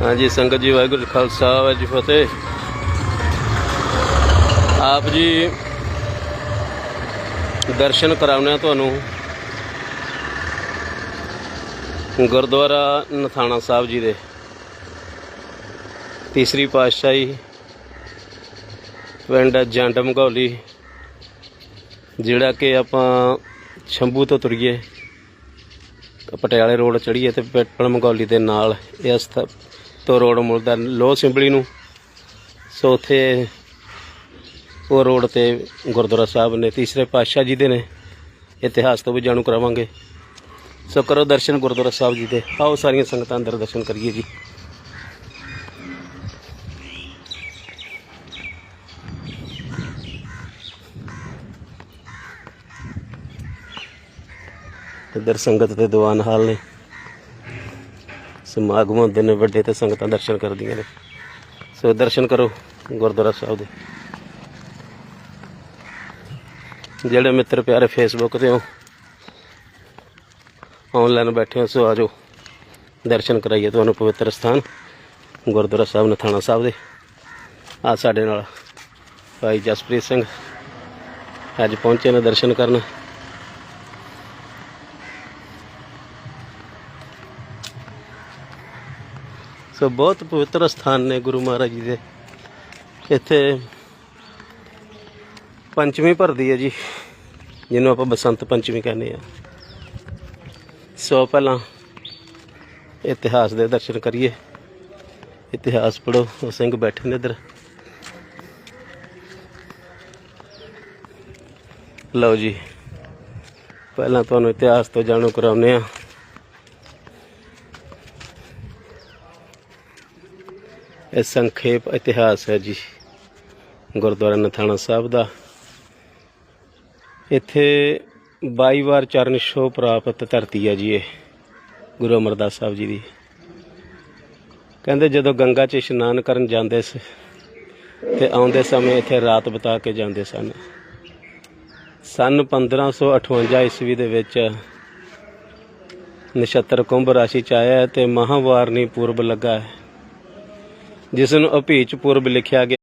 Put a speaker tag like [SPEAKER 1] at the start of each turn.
[SPEAKER 1] ਹਾਂਜੀ, ਸੰਗਤ ਜੀ, ਵਾਹਿਗੁਰੂ ਖਾਲਸਾ, ਵਾਹਿਗੁਰੂ ਜੀ ਫਤਿਹ। ਆਪ ਜੀ ਦਰਸ਼ਨ ਕਰਾਉਣੇ ਆ ਤੁਹਾਨੂੰ ਗੁਰਦੁਆਰਾ ਨਥਾਣਾ ਸਾਹਿਬ ਜੀ ਦੇ ਤੀਸਰੀ ਪਾਤਸ਼ਾਹੀ ਪਿੰਡ ਜੰਡ ਮਗੌਲੀ ਜਿਹੜਾ ਕਿ ਆਪਾਂ ਸ਼ੰਭੂ ਤੋਂ ਤੁਰੀਏ, ਪਟਿਆਲੇ ਰੋਡ ਚੜੀਏ ਤੇ ਪਿੰਡ ਮਗੌਲੀ ਦੇ ਨਾਲ ਇਹ th- ਤੋਂ ਰੋਡ ਮੁੜਦਾ ਲੋਹ ਸਿੰਬਲੀ ਨੂੰ। ਸੋ ਉੱਥੇ ਉਹ ਰੋਡ ਤੇ ਗੁਰਦੁਆਰਾ ਸਾਹਿਬ ਨੇ ਤੀਸਰੇ ਪਾਤਸ਼ਾਹ ਜੀ ਦੇ ਨੇ। ਇਤਿਹਾਸ ਤੋਂ ਵੀ ਜਾਣੂ ਕਰਾਵਾਂਗੇ। ਸੋ ਕਰੋ ਦਰਸ਼ਨ ਗੁਰਦੁਆਰਾ ਸਾਹਿਬ ਜੀ ਦੇ। ਆਓ ਸਾਰੀਆਂ ਸੰਗਤਾਂ ਅੰਦਰ ਦਰਸ਼ਨ ਕਰੀਏ ਜੀ। ਇੱਧਰ ਸੰਗਤ ਤੇ ਦੀਵਾਨ ਹਾਲ ਨੇ। ਸਮਾਗਮ ਹੁੰਦੇ ਨੇ ਵੱਡੇ ਤੇ ਸੰਗਤਾਂ ਦਰਸ਼ਨ ਕਰਦੀਆਂ ਨੇ। ਸੋ ਦਰਸ਼ਨ ਕਰੋ ਗੁਰਦੁਆਰਾ ਸਾਹਿਬ ਦੇ। ਜਿਹੜੇ ਮਿੱਤਰ ਪਿਆਰੇ ਫੇਸਬੁੱਕ ਤੇ ਹੋ ਆਨਲਾਈਨ ਬੈਠੇ ਹੋ, ਸੋ ਆਜੋ ਦਰਸ਼ਨ ਕਰਾਈਏ ਤੁਹਾਨੂੰ ਪਵਿੱਤਰ ਸਥਾਨ, ਗੁਰਦੁਆਰਾ ਸਾਹਿਬ, ਨਥਾਣਾ ਸਾਹਿਬ ਦੇ। ਆ ਸਾਡੇ ਨਾਲ ਭਾਈ ਜਸਪ੍ਰੀਤ ਸਿੰਘ, ਅੱਜ ਪਹੁੰਚੇ ਨੇ ਦਰਸ਼ਨ ਕਰਨ। ਸੋ ਬਹੁਤ ਪਵਿੱਤਰ ਸਥਾਨ ਨੇ ਗੁਰੂ ਮਹਾਰਾਜ ਜੀ ਦੇ। ਇੱਥੇ ਪੰਚਮੀ ਭਰਦੀ ਹੈ ਜੀ, ਜਿਹਨੂੰ ਆਪਾਂ ਬਸੰਤ ਪੰਚਮੀ ਕਹਿੰਦੇ ਆ ਸੋ ਪਹਿਲਾਂ ਇਤਿਹਾਸ ਦੇ ਦਰਸ਼ਨ ਕਰੀਏ। ਇਤਿਹਾਸ ਪੜੋ ਉਹ ਸਿੰਘ ਬੈਠੇ ਨੇ ਇੱਧਰ। ਲਓ ਜੀ, ਪਹਿਲਾਂ ਤੁਹਾਨੂੰ ਇਤਿਹਾਸ ਤੋਂ ਜਾਣੂ ਕਰਾਉਂਦੇ ਆ ਇਹ ਸੰਖੇਪ ਇਤਿਹਾਸ ਹੈ ਜੀ, ਗੁਰਦੁਆਰਾ ਨਥਾਣਾ ਸਾਹਿਬ ਦਾ। ਇੱਥੇ 22 ਵਾਰ ਚਰਨ ਛੋਹ ਪ੍ਰਾਪਤ ਧਰਤੀ ਹੈ ਜੀ ਇਹ, ਗੁਰੂ ਅਮਰਦਾਸ ਸਾਹਿਬ ਜੀ ਦੀ। ਕਹਿੰਦੇ ਜਦੋਂ ਗੰਗਾ 'ਚ ਇਸ਼ਨਾਨ ਕਰਨ ਜਾਂਦੇ ਸੀ, ਤੇ ਆਉਂਦੇ ਸਮੇਂ ਇੱਥੇ ਰਾਤ ਬਿਤਾ ਕੇ ਜਾਂਦੇ ਸਨ। ਸਨ 1558 ਈਸਵੀ ਦੇ ਵਿੱਚ ਨਛੱਤਰ ਕੁੰਭ ਰਾਸ਼ੀ ਚ ਆਇਆ ਹੈ ਤੇ ਮਹਾਵਾਰਨੀ ਪੂਰਬ ਲੱਗਾ ਹੈ। ਜਿਸ ਨੂੰ ਅਭੀਚ ਪੁਰਬ ਲਿਖਿਆ ਗਿਆ।